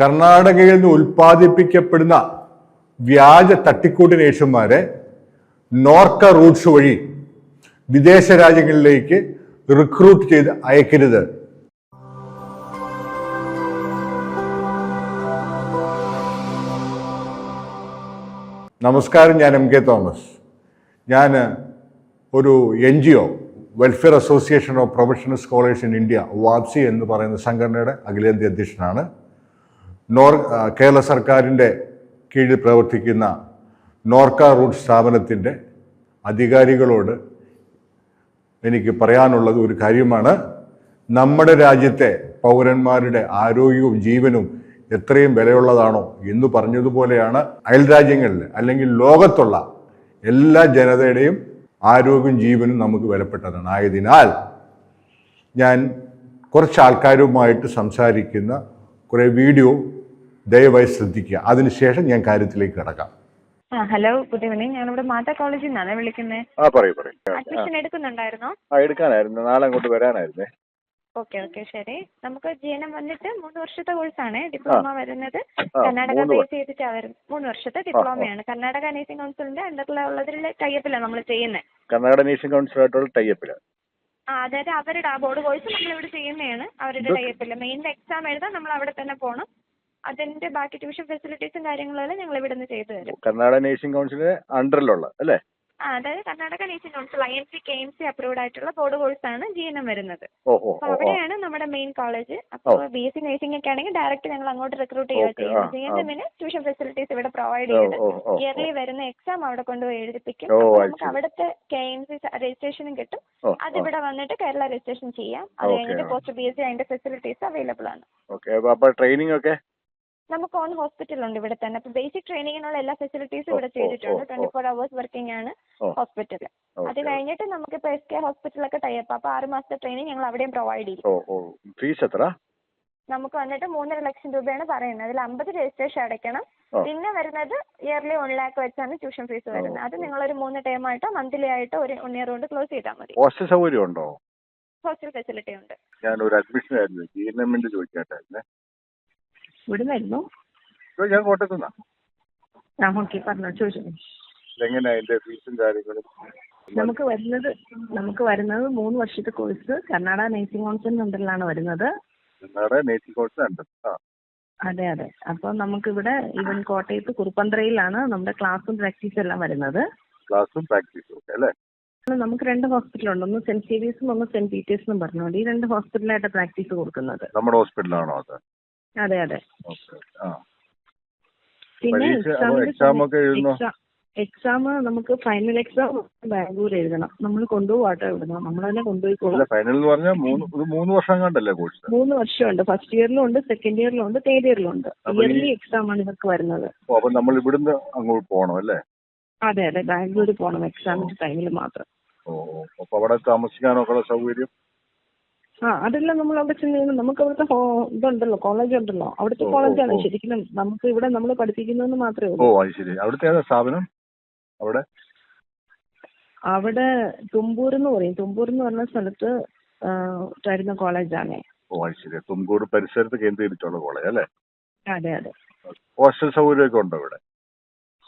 കർണാടകയിൽ നിന്ന് ഉൽപ്പാദിപ്പിക്കപ്പെടുന്ന വ്യാജ തട്ടിക്കൂട്ട് നേഴ്സുമാരെ നോർക്ക റൂട്ട്സ് വഴി വിദേശ രാജ്യങ്ങളിലേക്ക് റിക്രൂട്ട് ചെയ്ത് അയക്കരുത്. നമസ്കാരം ഞാൻ എം കെ തോമസ്. ഞാൻ ഒരു N G O welfare association of professional scholars in India വാപ്സി എന്ന് പറയുന്ന സംഘടനയുടെ അഖിലേന്ത്യാ അധ്യക്ഷനാണ്. നോർ കേരള സർക്കാരിന്റെ കീഴിൽ പ്രവർത്തിക്കുന്ന നോർക്ക റൂട്ട് സ്ഥാപനത്തിന്റെ അധികാരികളോട് എനിക്ക് പറയാനുള്ളത് ഒരു കാര്യമാണ്. നമ്മുടെ രാജ്യത്തെ പൗരന്മാരുടെ ആരോഗ്യവും ജീവനും എത്രയും വിലയുള്ളതാണോ എന്ന് പറഞ്ഞതുപോലെയാണ് അയൽ രാജ്യങ്ങളിൽ അല്ലെങ്കിൽ ലോകത്തുള്ള എല്ലാ ജനതയുടെയും ആരോഗ്യവും ജീവനും നമുക്ക് വിലപ്പെട്ടതാണ്. ആയതിനാൽ ഞാൻ കുറച്ച് ആൾക്കാരുമായിട്ട് സംസാരിക്കുന്ന കുറേ വീഡിയോ ദയവായി ശ്രദ്ധിക്കുക. അതിനുശേഷം ഞാൻ കാര്യത്തിലേക്ക് കിടക്കാം. ആ ഹലോ ഗുഡ് ഈവനിങ്. ഞാൻ ഇവിടെ മാതാ കോളേജിൽ നിന്നാണ് വിളിക്കുന്നത്. ആ പറയൂ പറയൂ. അഡ്മിഷൻ എടുക്കുന്നുണ്ടായിരുന്നോ? ആ എടുക്കാനായിരുന്നു. നാളെ അങ്ങോട്ട് വരാനായിരുന്നേ. ഓക്കെ ഓക്കെ ശരി. നമുക്ക് ജി എൻ എം വന്നിട്ട് മൂന്ന് വർഷത്തെ കോഴ്സാണ്. ഡിപ്ലോമ വരുന്നത് കർണാടക ബേസ് ചെയ്തിട്ടാണ് മൂന്ന് വർഷത്തെ ഡിപ്ലോമയാണ്. കർണാടക നേഴ്സിംഗ് കൗൺസിലിന്റെ അണ്ടറിലുള്ളതിൽ ടൈപ്പിലാണ് നമ്മൾ ചെയ്യുന്നത് കർണാടക നേഷൻ കൗൺസിലായിട്ടുള്ള ടൈപ്പിൽ. ആ അതായത് അവരുടെ ആ ബോർഡ് കോഴ്സ് നമ്മളിവിടെ ചെയ്യുന്നതാണ്. അവരുടെ ടൈപ്പിൽ. മെയിൻ എക്സാം എഴുതാൻ നമ്മൾ അവിടെ തന്നെ പോകണം അതിന്റെ ബാക്കി ട്യൂഷൻ ഫെസിലിറ്റീസും കാര്യങ്ങളെല്ലാം ഞങ്ങൾ ഇവിടെ നിന്ന് ചെയ്തു തരും. കർണാടക നേഴ്സിംഗ് കൗൺസിലിന്റെ അണ്ടറിലുള്ള അല്ലേ? ആ അതായത് Karnataka nursing council I N C K M C approved ആയിട്ടുള്ള ബോർഡ് കോഴ്സാണ് ജി എൻ എം വരുന്നത്. അപ്പൊ അവിടെയാണ് നമ്മുടെ മെയിൻ കോളേജ് അപ്പോൾ ബി എസ് സി നേഴ്സിംഗ് ഒക്കെ ആണെങ്കിൽ ഡയറക്റ്റ് ഞങ്ങൾ അങ്ങോട്ട് റിക്രൂട്ട് ചെയ്യുക ചെയ്യുന്നത്. G N. എമ്മിന് ട്യൂഷൻ ഫെസിലിറ്റീസ് ഇവിടെ പ്രൊവൈഡ് ചെയ്യുന്നത് ഇയർലി വരുന്ന എക്സാം അവിടെ കൊണ്ടുപോയി എഴുതിപ്പിക്കും. നമുക്ക് അവിടുത്തെ കെ എം സി രജിസ്ട്രേഷനും കിട്ടും. അത് ഇവിടെ വന്നിട്ട് കേരള രജിസ്ട്രേഷൻ ചെയ്യാം. അത് കഴിഞ്ഞിട്ട് പോസ്റ്റ് ബി എസ് സി അതിന്റെ ഫെസിലിറ്റീസ് അവൈലബിൾ ആണ്. ഓക്കെ അപ്പൊ ട്രെയിനിങ് ഒക്കെ നമുക്ക് ഓൺ ഹോസ്പിറ്റൽ ഉണ്ട് ഇവിടെ തന്നെ. അപ്പൊ ബേസിക് ട്രെയിനിങ്ങിനുള്ള എല്ലാ ഫെസിലിറ്റീസും ഇവിടെ ചെയ്തിട്ടുണ്ട്. ട്വന്റി ഫോർ അവേഴ്സ് വർക്കിംഗ് ആണ്. ഹോസ്പിറ്റൽ അത് കഴിഞ്ഞിട്ട് നമുക്ക് ഇപ്പൊ എസ് കെ ഹോസ്പിറ്റലൊക്കെ ടൈപ്പ് അപ്പൊ ആറ് മാസത്തെ ട്രെയിനിങ് ഞങ്ങൾ അവിടെയും പ്രൊവൈഡ് ചെയ്യും. ഫീസ് എത്ര നമുക്ക് വന്നിട്ട് മൂന്നര ലക്ഷം രൂപയാണ് പറയുന്നത്. അതിൽ അമ്പത് രജിസ്ട്രേഷൻ അടയ്ക്കണം. പിന്നെ വരുന്നത് ഇയർലി വൺ ലാക്ക് വെച്ചാണ് ട്യൂഷൻ ഫീസ് വരുന്നത്. അത് നിങ്ങൾ ഒരു മൂന്ന് ടൈം ആയിട്ടോ മന്ത്ലി ആയിട്ടോ ഒരു വൺ ഇയർ കൊണ്ട് ക്ലോസ് ചെയ്താൽ മതി. ഹോസ്റ്റൽ സൗകര്യം ഉണ്ടോ? ഹോസ്റ്റൽ ഫെസിലിറ്റി ഉണ്ട്. ഞാൻ ഒരു അഡ്മിഷൻ ആയിരുന്നു. ചോദിക്കാട്ടായിരുന്നേ ഇവിടുന്നായിരുന്നു. ഞാൻ കോട്ടയത്തു നിന്നാ ആ ഓക്കെ പറഞ്ഞോ ചോദിച്ചു. എങ്ങനെ അതിന്റെ ഫീസും കാര്യങ്ങളും? നമുക്ക് വരുന്നത് നമുക്ക് വരുന്നത് മൂന്ന് വർഷത്തെ കോഴ്സ്. കർണാടക നേഴ്സിംഗ് കൗൺസിലിന്റെ അണ്ടറിലാണ് വരുന്നത്. അതെ നേഴ്സിംഗ് കോഴ്സ് ഉണ്ട്. ആ. അതെ അതെ. അപ്പോൾ നമുക്കിവിടെ ഈവൻ കോട്ടയത്ത് കുറുപ്പന്തറയിലാണ് നമ്മുടെ ക്ലാസ്സും പ്രാക്ടീസും എല്ലാം വരുന്നത്. ക്ലാസ്സും പ്രാക്ടീസും ഒക്കെ അല്ലേ? നമുക്ക് രണ്ട് ഹോസ്പിറ്റലുണ്ട്. ഒന്ന് സെന്റ് സേവിയേഴ്സും ഒന്ന് സെന്റ് പീറ്റേഴ്സും പറഞ്ഞുകൊണ്ട് ഈ രണ്ട് ഹോസ്പിറ്റലായിട്ട് പ്രാക്ടീസ് കൊടുക്കുന്നത്. നമ്മുടെ ഹോസ്പിറ്റലാണോ അത്? അതെ അതെ. പിന്നെ എക്സാം നമുക്ക് ഫൈനൽ എക്സാം ബാംഗ്ലൂർ എഴുതണം. നമ്മൾ കൊണ്ടുപോകാട്ടോ ഇവിടുന്ന്. നമ്മൾ തന്നെ കൊണ്ടുപോയിക്കോളാം ഫൈനൽ എന്ന് പറഞ്ഞാൽ മൂന്ന് വർഷം കണ്ടല്ലേ കോഴ്സ്? മൂന്ന് വർഷമുണ്ട്. ഫസ്റ്റ് ഇയറിലും ഉണ്ട് സെക്കൻഡ് ഇയറിലും ഉണ്ട് തേർഡ് ഇയറിലും ഉണ്ട്. ഇയർലി എക്സാം ആണ് ഇവർക്ക് വരുന്നത്. അപ്പൊ നമ്മൾ ഇവിടുന്ന് അങ്ങോട്ട് പോകണം അല്ലേ? അതെ അതെ. ബാംഗ്ലൂർ പോകണം എക്സാമിന്റെ ടൈമിൽ മാത്രം. ഓ അപ്പൊ അവിടെ താമസിക്കാനൊക്കെ സൗകര്യം? ആ അതെല്ലാം നമ്മൾ അവിടെ ചെന്ന് കഴിയുമ്പോൾ നമുക്ക് അവിടുത്തെ ഹോ- ഇതുണ്ടല്ലോ കോളേജ് ഉണ്ടല്ലോ. അവിടുത്തെ കോളേജ് ആണ് കോളേജാണ് ശരിക്കും നമുക്ക് ഇവിടെ നമ്മൾ പഠിപ്പിക്കുന്നതെന്ന് മാത്രമേ ഓ ഉള്ളൂ അത് ശരി. അവിടുത്തെ ഏതാ സ്ഥാപനം? അവിടെ? അവിടെ തുമ്പൂർ എന്ന് പറയും. തുമ്പൂർ എന്ന് പറഞ്ഞ സ്ഥലത്ത് ആ, വരുന്ന കോളേജാണ് ഓ അത് ശരി. തുംകൂട് പരിസരത്ത് കേന്ദ്രീകരിച്ചുള്ള കോളേജ് അല്ലേ? അതെ അതെ. ഹോസ്റ്റൽ സൗകര്യമൊക്കെ ഉണ്ടോ ഇവിടെ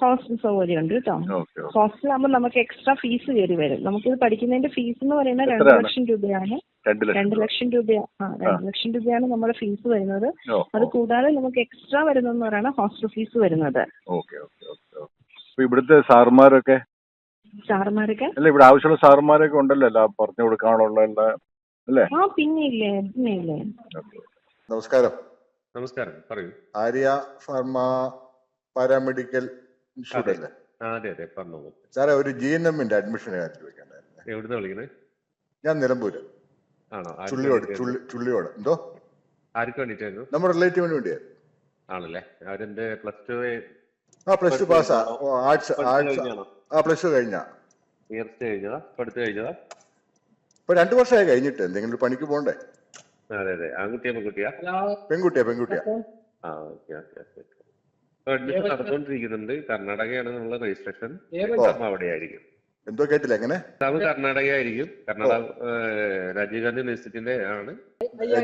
ഹോസ്റ്റൽ സൗകര്യം ഉണ്ട് കേട്ടോ ഹോസ്റ്റലാകുമ്പോൾ നമുക്ക് എക്സ്ട്രാ ഫീസ് കയറി വരും. നമുക്കിത് പഠിക്കുന്നതിന്റെ ഫീസ് എന്ന് പറയുന്നത് രണ്ട് ലക്ഷം രൂപയാണ്. രണ്ട് ലക്ഷം രൂപ. ആ രണ്ട് ലക്ഷം രൂപയാണ് നമ്മുടെ ഫീസ് വരുന്നത്. അത് കൂടാതെ നമുക്ക് എക്സ്ട്രാ വരുന്നതെന്ന് പറയുന്നത് ഹോസ്റ്റൽ ഫീസ് വരുന്നത്. ഓക്കെ ഓക്കെ ഓക്കെ ഓക്കെ അപ്പൊ ഇവിടുത്തെ സാറുമാരൊക്കെ സാറുമാരൊക്കെ അല്ല ഇവിടെ ആവശ്യമുള്ള സാറുമാരൊക്കെ ഉണ്ടല്ലോ പറഞ്ഞു കൊടുക്കാനുള്ള അല്ലേ? ആ പിന്നെ ഇല്ലേ പിന്നെ ഇല്ലേ നമസ്കാരം. നമസ്കാരം പറയൂ. ആര്യ ഫാർമ പാരാമെഡിക്കൽ ഇൻസ്റ്റിറ്റ്യൂട്ട് അല്ലേ അതെ അതെ പറഞ്ഞോളൂ സാറേ ഒരു ജി എൻ എമ്മിന്റെ അഡ്മിഷൻ കാര്യം ചോദിക്കണ്ടായിരുന്നു എവിടുന്ന വിളിക്കണേ? ഞാൻ നിലമ്പൂര്. ആണോ? ചുള്ളിയോട് ചുള്ളിയോട്. എന്തോ? ആർക്ക് നമ്മുടെ റിലേറ്റീവിന് വേണ്ടിയായിരുന്നു. ആണല്ലേ? അവരെന്റെ പ്ലസ് ടു ആ പ്ലസ് ടു പാസ്സാ ആർട്സ് ആർട്സ് ആ. പ്ലസ് ടു കഴിഞ്ഞ. ഉയർച്ച കഴിഞ്ഞതാ? പഠിച്ചു കഴിഞ്ഞതാ? ഇപ്പൊ രണ്ടു വർഷമായി കഴിഞ്ഞിട്ട്. എന്തെങ്കിലും പണിക്ക് പോണ്ടേ? അതെ അതെ. ആൺകുട്ടിയാ പെൺകുട്ടിയാ? പെൺകുട്ടിയാ പെൺകുട്ടിയാ. ആ ഓക്കെ ഓക്കെ ഓക്കെ. അഡ്മിഷൻ നടന്നുകൊണ്ടിരിക്കുന്നുണ്ട്. കർണാടകയാണ് നമ്മളെ രജിസ്ട്രേഷൻ. അവിടെ ആയിരിക്കും എന്തോ കേട്ടില്ല എങ്ങനെ എക്സാം കർണാടക ആയിരിക്കും കർണാടക രാജീവ് ഗാന്ധി യൂണിവേഴ്സിറ്റിന്റെ ആണ്.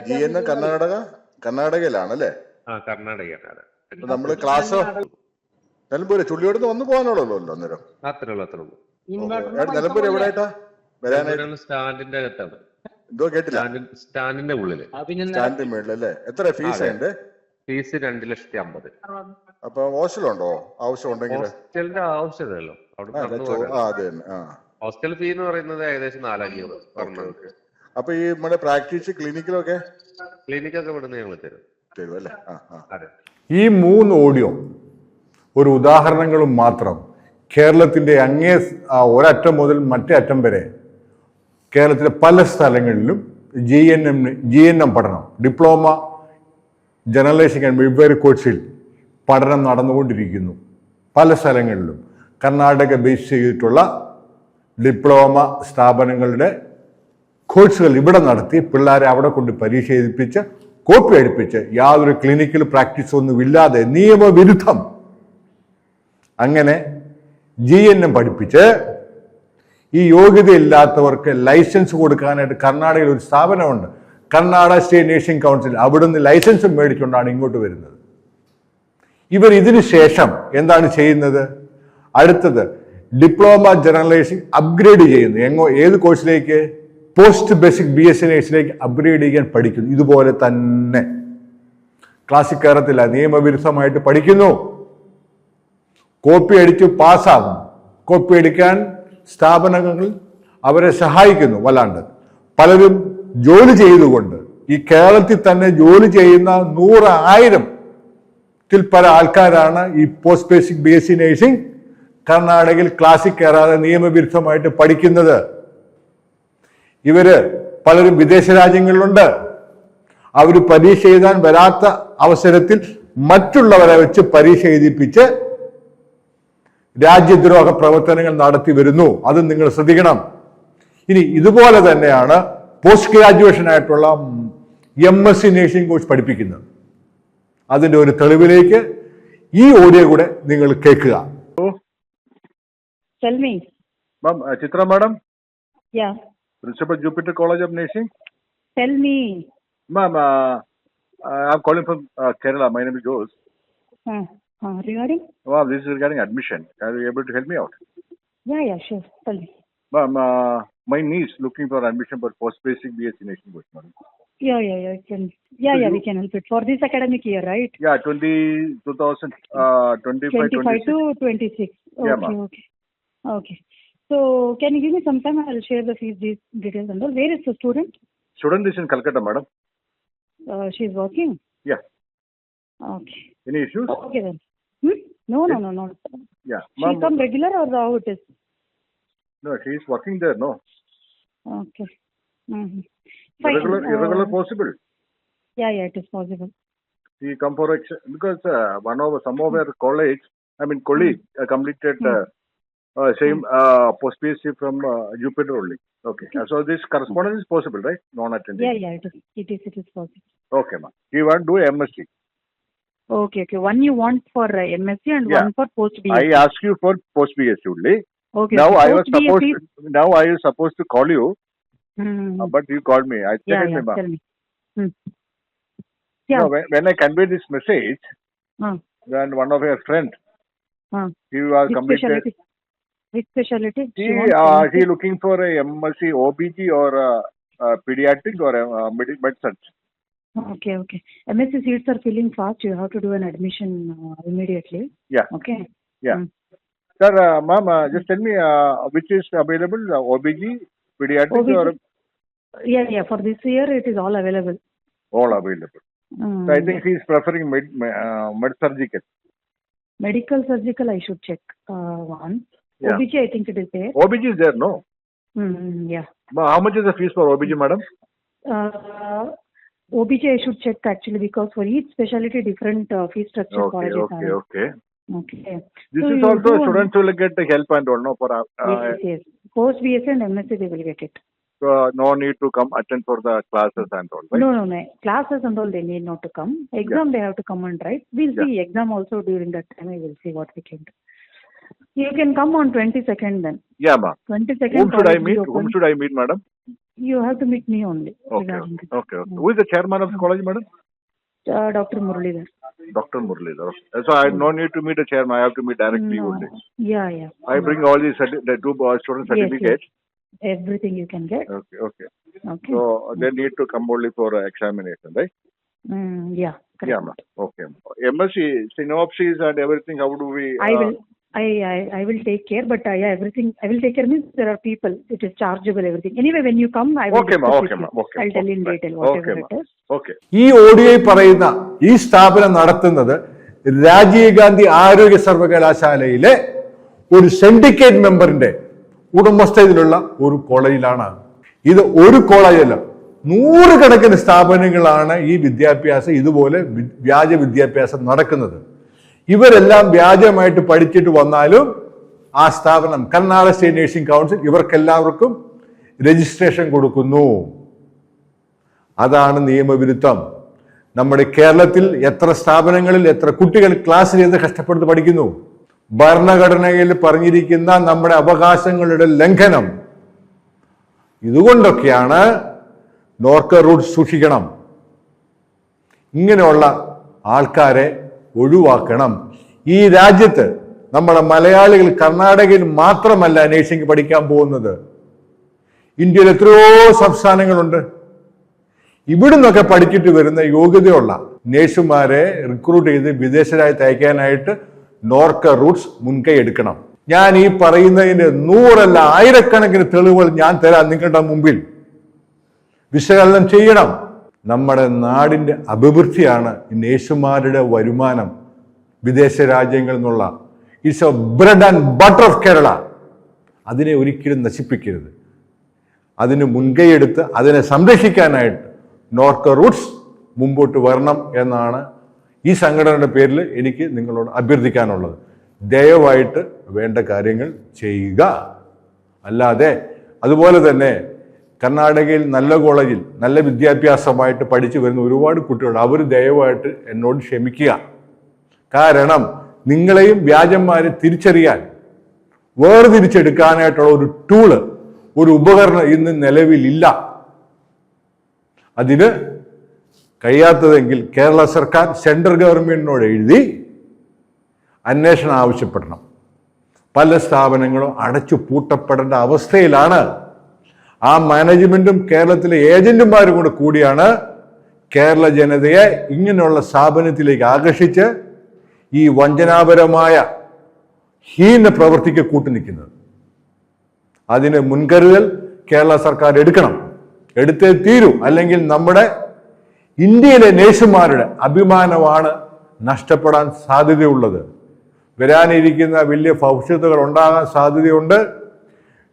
G N Karnataka? കർണാടകയിലാണ് അല്ലേ ആ കർണാടകയാണ്. അതെ നമ്മൾ ക്ലാസ് നിലമ്പൂര് ചുള്ളിയോട് വന്നു പോകാനുള്ളൂ അന്നേരം. അത്രേ ഉള്ളൂ അത്രേ ഉള്ളൂ. ഏ, നിലമ്പൂര് എവിടെ ആയിട്ടാ വരാനായിട്ട് സ്റ്റാൻഡിന്റെ അകത്താണ്. എന്തോ കേട്ടില്ല. സ്റ്റാൻഡിന്റെ ഉള്ളിൽ. സ്റ്റാൻഡിന്റെ മേളിൽ അല്ലേ എത്ര ഫീസ്. ഉണ്ട്? ഫീസ് രണ്ട് ലക്ഷത്തി അമ്പത് അപ്പൊ ഹോസ്റ്റലുണ്ടോ? ആവശ്യം ഉണ്ടെങ്കിൽ ഹോസ്റ്റലിന്റെ ആവശ്യമില്ലല്ലോ ഹോസ്റ്റൽ ഫീ എന്ന് പറയുന്നത് ഏകദേശം നാലഞ്ഞൂറ് അപ്പൊ ഈ നമ്മുടെ പ്രാക്ടീസ് ക്ലിനിക്കിലൊക്കെ? ക്ലിനിക്കൊക്കെ ഇവിടുന്ന് ഞങ്ങൾ തരും. തരും അല്ലേ? ഈ മൂന്ന് ഓഡിയോ ഒരു ഉദാഹരണങ്ങളും മാത്രം കേരളത്തിന്റെ അങ്ങേ ഒരറ്റം മുതൽ മറ്റേ അറ്റം വരെ കേരളത്തിലെ പല സ്ഥലങ്ങളിലും G N M G N M പഠനം ഡിപ്ലോമ ജനറലൈസിംഗ് ചെയ്യാൻ വെവ്വേറെ കോഴ്സിൽ പഠനം നടന്നുകൊണ്ടിരിക്കുന്നു. പല സ്ഥലങ്ങളിലും. കർണാടക ബേസ് ചെയ്തിട്ടുള്ള ഡിപ്ലോമ സ്ഥാപനങ്ങളുടെ കോഴ്സുകൾ ഇവിടെ നടത്തി പിള്ളേരെ അവിടെ കൊണ്ട് പരീക്ഷ എഴുതിപ്പിച്ച് കോപ്പി അടിപ്പിച്ച് യാതൊരു ക്ലിനിക്കൽ പ്രാക്ടീസ് ഒന്നുമില്ലാതെ നിയമവിരുദ്ധം. അങ്ങനെ ജി എൻ എം പഠിപ്പിച്ച് ഈ യോഗ്യതയില്ലാത്തവർക്ക് ലൈസൻസ് കൊടുക്കാനായിട്ട് കർണാടകയിൽ ഒരു സ്ഥാപനമുണ്ട്. കർണാടക സ്റ്റേറ്റ് നേഴ്സിംഗ് കൗൺസിൽ അവിടുന്ന് ലൈസൻസ് മേടിച്ചുകൊണ്ടാണ് ഇങ്ങോട്ട് വരുന്നത്. ഇവർ ഇതിനു ശേഷം എന്താണ് ചെയ്യുന്നത്? അടുത്തത് ഡിപ്ലോമ ജനറലൈസിംഗ് അപ്ഗ്രേഡ് ചെയ്യുന്നു. എങ്ങോ ഏത് കോഴ്സിലേക്ക് post basic B S C നേഴ്സിലേക്ക് upgrade ചെയ്യാൻ പഠിക്കുന്നു. ഇതുപോലെ തന്നെ. ക്ലാസ്സിൽ കയറത്തില്ല നിയമവിരുദ്ധമായിട്ട് പഠിക്കുന്നു. കോപ്പി അടിച്ച് പാസ്സാകും കോപ്പി അടിക്കാൻ സ്ഥാപനങ്ങൾ അവരെ സഹായിക്കുന്നു. വല്ലാണ്ട്. പലരും ജോലി ചെയ്തുകൊണ്ട് ഈ കേരളത്തിൽ തന്നെ ജോലി ചെയ്യുന്ന നൂറായിരം ത്തിൽ പല ആൾക്കാരാണ് ഈ post basic B S C nursing കർണാടകയിൽ ക്ലാസ്സിൽ കയറാതെ നിയമവിരുദ്ധമായിട്ട് പഠിക്കുന്നത്. ഇവർ പലരും വിദേശ രാജ്യങ്ങളിലുണ്ട്. അവർ പരീക്ഷ എഴുതാൻ വരാത്ത അവസരത്തിൽ മറ്റുള്ളവരെ വെച്ച് പരീക്ഷ എഴുതിപ്പിച്ച് രാജ്യദ്രോഹ പ്രവർത്തനങ്ങൾ നടത്തി വരുന്നു. അത് നിങ്ങൾ ശ്രദ്ധിക്കണം. ഇനി ഇതുപോലെ തന്നെയാണ് പോസ്റ്റ് ഗ്രാജുവേഷൻ ആയിട്ടുള്ള M S C nursing course പഠിപ്പിക്കുന്നത് അതിന്റെ ഒരു തെളിവിലേക്ക് ഈ ഓഡിയോ കൂടെ നിങ്ങൾ കേൾക്കുക Chitra madam. Principal Jupiter college of nursing Tell me. Ma'am I'm calling calling from Kerala my name is Jose Uh, uh, regarding? Wow, this is regarding admission. Are you able to help me out? Yeah, yeah, sure. Tell me. Ma'am, uh, my niece looking for admission for post basic BSc nursing course, madam. Yeah, yeah, yeah. Can, yeah, yeah, we can help it for this academic year, right? Yeah, 20, 2000, uh, 25, 25 26. to 26. Yeah, Okay, ma'am. okay. Okay. So, can you give me some time? I'll share the fees details and all. Where is the student? Student is in Calcutta, madam. Uh, she's working. Yeah. Okay. Any issues? Okay then. Hmm? No, no, no, no. Yeah. She come regular or how it is? no, she is working there, no. Okay. Mm-hmm. Fine. Irregular, irregular Uh, possible. yeah, yeah, it is possible. She come for, ex- because uh, one of, some of our colleagues, I mean colleague, uh, completed uh, uh, same uh, post BSc from uh, Jupiter only. Okay. Uh, so this correspondence is possible, right? Non-attending. Yeah, yeah, it is. It is. It is possible. Okay, ma'am. He want to do MSc. Okay, okay. One you want for uh, MSc and Yeah. one for post BSc. I ask you for post BSc only. Okay. now. I was supposed to, now I was supposed to call you, Hmm. uh, but you called me. I yeah, yeah. Tell me. Hmm. Yeah. No, when, when I conveyed this message, Uh, then one of your friend, uh. he was completed. specialty? Which specialty? He, She uh, he looking for a MSc OBG or uh, uh, pediatric or a, med med search. Okay, okay. MSc seats are filling fast. You have to do an admission uh, immediately. Yeah. Okay. Yeah. Hmm. Sir, uh, ma'am, uh, just tell me uh, which is available, uh, OBG, pediatric OBG? or Yeah, yeah. For this year, it is all available. all available. So I think he is preferring med, uh, med surgical. medical, surgical. I should check uh, one. Yeah. OBG, I think it is there. OBG is there, no? Hmm. yeah. Ma- How much is the fees for OBG, madam? Uh, OBJ I should check actually because for each specialty different uh, fee structure Okay, colleges okay, have. okay. Okay. This So is also students will get the help and all, no? For uh, uh, yes, yes. Post BSc and MSc they will get it. so no need to come attend for the classes and all, right? No, no, no. Classes and all they need not to come. Exam they have to come and write. We'll Yeah. see exam also during that time. We will see what we can do. You can come on 22nd then. Yeah, ma'am. 22nd. Whom should I meet? will Whom should I meet, madam? You have to meet me only Okay, okay, okay. okay. Who is the chairman of the college, madam? Uh, Dr. Muralidhar. Dr. Muralidhar. So I no need to meet the chairman. I have to meet directly No. only. Yeah, yeah. I bring all these the two student Yes, yes. certificates. Everything you can get. Okay, okay. Okay. So they need to come only for uh, examination, right? Mm, yeah. Correct. Yeah, ma'am. Okay. MSc synopsis and everything. How do we? I uh, will. I, I I will take care, but I, yeah, everything I will take care means there are people. It is chargeable, everything. Anyway, when you come, I will. Okay, ma. Okay, ma. Okay. I'll tell in detail whatever Okay, it is. Okay. ഈ ഓഡിയോയിൽ പറയുന്ന ഈ സ്ഥാപനം നടത്തുന്നത് രാജീവ് ഗാന്ധി ആരോഗ്യ സർവകലാശാലയിലെ ഒരു syndicate മെമ്പറിന്റെ ഉടമസ്ഥതയിലുള്ള ഒരു കോളേജിലാണ് ഇത് ഒരു കോളേജല്ല നൂറുകണക്കിന് സ്ഥാപനങ്ങളാണ് ഈ വിദ്യാഭ്യാസം ഇതുപോലെ വ്യാജ വിദ്യാഭ്യാസം നടക്കുന്നത് ഇവരെല്ലാം വ്യാജമായിട്ട് പഠിച്ചിട്ട് വന്നാലും ആ സ്ഥാപനം കർണാടക സ്റ്റേറ്റ് നഴ്സിംഗ് കൗൺസിൽ ഇവർക്കെല്ലാവർക്കും രജിസ്ട്രേഷൻ കൊടുക്കുന്നു. അതാണ് നിയമവിരുദ്ധം. നമ്മുടെ കേരളത്തിൽ എത്ര സ്ഥാപനങ്ങളിൽ എത്ര കുട്ടികൾ ക്ലാസ്സിൽ ചെയ്ത് കഷ്ടപ്പെടുത്ത് പഠിക്കുന്നു? ഭരണഘടനയിൽ പറഞ്ഞിരിക്കുന്ന നമ്മുടെ അവകാശങ്ങളുടെ ലംഘനം. ഇതുകൊണ്ടൊക്കെയാണ് നോർക്ക റൂട്ട് സൂക്ഷിക്കണം. ഇങ്ങനെയുള്ള ആൾക്കാരെ ഒഴിവാക്കണം. ഈ രാജ്യത്ത് നമ്മുടെ മലയാളികൾ കർണാടകയിൽ മാത്രമല്ല നേഴ്സിംഗ് പഠിക്കാൻ പോകുന്നത്. ഇന്ത്യയിൽ എത്രയോ സംസ്ഥാനങ്ങളുണ്ട്. ഇവിടുന്നൊക്കെ പഠിച്ചിട്ട് വരുന്ന യോഗ്യതയുള്ള നേഴ്സുമാരെ റിക്രൂട്ട് ചെയ്ത് വിദേശരായി തയ്ക്കാനായിട്ട് നോർക്ക റൂട്ട്സ് മുൻകൈ എടുക്കണം. ഞാൻ ഈ പറയുന്നതിന്റെ നൂറല്ല ആയിരക്കണക്കിന് തെളിവുകൾ ഞാൻ തരാം നിങ്ങളുടെ മുമ്പിൽ. വിശകലനം ചെയ്യണം. നമ്മുടെ നാടിന്റെ അഭിവൃദ്ധിയാണ് ഈ നേഴ്സുമാരുടെ വരുമാനം. വിദേശ രാജ്യങ്ങളിൽ നിന്നുള്ള it's a bread and butter of Kerala. അതിനെ ഒരിക്കലും നശിപ്പിക്കരുത്. അതിന് മുൻകൈയെടുത്ത് അതിനെ സംരക്ഷിക്കാനായിട്ട് നോർക്ക റൂട്ട്സ് മുമ്പോട്ട് വരണം എന്നാണ് ഈ സംഘടനയുടെ പേരിൽ എനിക്ക് നിങ്ങളോട് അഭ്യർത്ഥിക്കാനുള്ളത്. ദയവായിട്ട് വേണ്ട കാര്യങ്ങൾ ചെയ്യുക. അല്ലാതെ അതുപോലെ തന്നെ കർണാടകയിൽ നല്ല കോളേജിൽ നല്ല വിദ്യാഭ്യാസമായിട്ട് പഠിച്ചു വരുന്ന ഒരുപാട് കുട്ടികളുണ്ട്. അവർ ദയവായിട്ട് എന്നോട് ക്ഷമിക്കുക. കാരണം നിങ്ങളെയും വ്യാജന്മാരെ തിരിച്ചറിയാൻ വേർതിരിച്ചെടുക്കാനായിട്ടുള്ള ഒരു ടൂൾ ഒരു ഉപകരണം ഇന്ന് നിലവിലില്ല. അതിന് കഴിയാത്തതെങ്കിൽ കേരള സർക്കാർ സെൻട്രൽ ഗവൺമെന്റിനോട് എഴുതി അന്വേഷണം ആവശ്യപ്പെടണം. പല സ്ഥാപനങ്ങളും അടച്ചു പൂട്ടപ്പെടേണ്ട അവസ്ഥയിലാണ് ആ മാനേജ്മെന്റും കേരളത്തിലെ ഏജന്റുമാരും കൂടെ കൂടിയാണ് കേരള ജനതയെ ഇങ്ങനെയുള്ള സ്ഥാപനത്തിലേക്ക് ആകർഷിച്ച് ഈ വഞ്ചനാപരമായ ഹീന പ്രവൃത്തിക്ക് കൂട്ടുനിൽക്കുന്നത്. അതിന് മുൻകരുതൽ കേരള സർക്കാർ എടുക്കണം. എടുത്തേ തീരൂ. അല്ലെങ്കിൽ നമ്മുടെ ഇന്ത്യയിലെ നേഴ്സുമാരുടെ അഭിമാനമാണ് നഷ്ടപ്പെടാൻ സാധ്യതയുള്ളത്. വരാനിരിക്കുന്ന വലിയ ഭവിഷ്യത്തുകൾ ഉണ്ടാകാൻ സാധ്യതയുണ്ട്.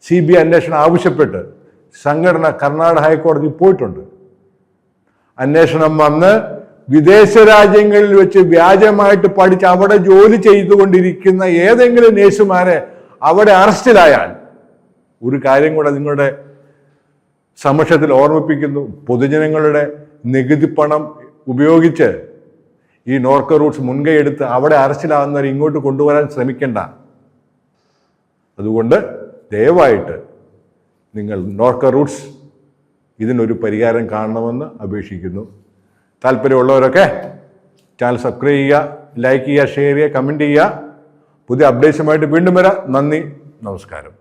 സി ബി അന്വേഷണം ആവശ്യപ്പെട്ട് സംഘടന കർണാടക ഹൈക്കോടതി പോയിട്ടുണ്ട്. അന്വേഷണം വന്ന് വിദേശ രാജ്യങ്ങളിൽ വെച്ച് വ്യാജമായിട്ട് പഠിച്ച് അവിടെ ജോലി ചെയ്തുകൊണ്ടിരിക്കുന്ന ഏതെങ്കിലും നേഴ്സുമാരെ അവിടെ അറസ്റ്റിലായാൽ ഒരു കാര്യം കൂടെ നിങ്ങളുടെ സമക്ഷത്തിൽ ഓർമ്മിപ്പിക്കുന്നു. പൊതുജനങ്ങളുടെ നികുതി പണം ഉപയോഗിച്ച് ഈ നോർക്ക റൂട്ട്സ് മുൻകൈ എടുത്ത് അവിടെ അറസ്റ്റിലാകുന്നവരെ ഇങ്ങോട്ട് കൊണ്ടുവരാൻ ശ്രമിക്കേണ്ട. അതുകൊണ്ട് ദയവായിട്ട് നിങ്ങൾ നോർക്ക റൂട്ട്സ് ഇതിനൊരു പരിഹാരം കാണണമെന്ന് അപേക്ഷിക്കുന്നു. താല്പര്യമുള്ളവരൊക്കെ ചാനൽ സബ്സ്ക്രൈബ് ചെയ്യുക ലൈക്ക് ചെയ്യുക ഷെയർ ചെയ്യുക കമന്റ് ചെയ്യുക. പുതിയ അപ്ഡേറ്റ്സുമായിട്ട് വീണ്ടും വരാം. നന്ദി നമസ്കാരം.